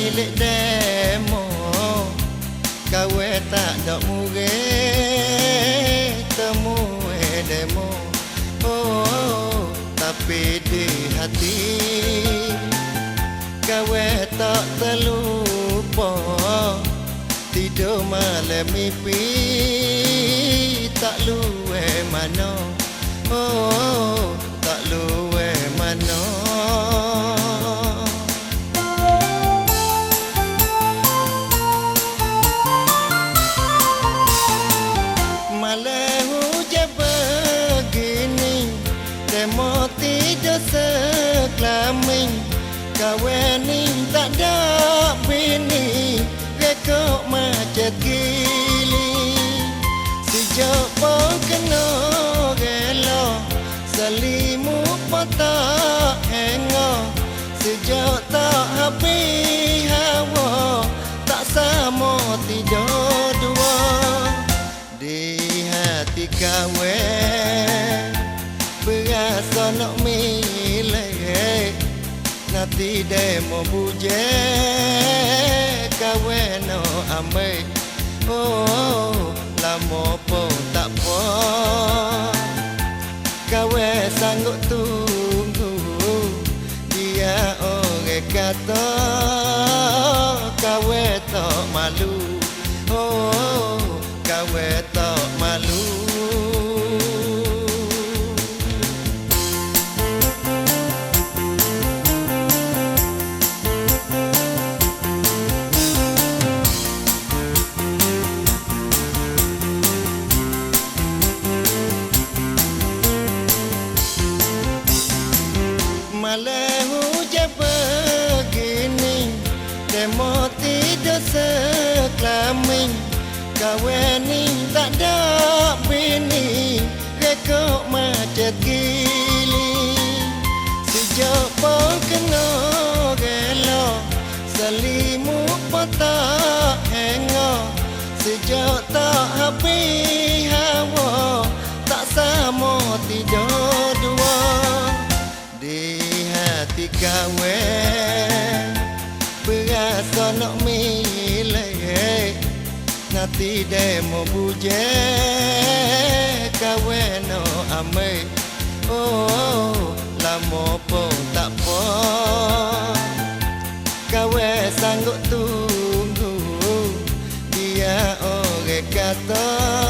cilik demo kawe tak ndak mure temu demo. Oh tapi di hati kawe tak terlupa tidur malam mimpi. Sekelamin Kawening tak ada bini Rekok macet gili Sejak pun kena gelo Selimut pun tak hengo Sejak tak habis hawa Tak sama tidur dua di hati kawan Berasa nak milih Nanti demo buje Kawan no amai. Oh lama pun tak apa Kawan sanggup tunggu Dia orang kata Kawan tak malu. Oh kawe Malam hujan begini Demo tidak sekelamin Kawening tak ada bini Rekok macet gili. Sejak pun kena gelo Selimut pun tak hengo Sejak tak habis kono milih nanti demo buje kaweno ame. Oh lamo po tak po kawe sanggup tunggu dia oge kata kata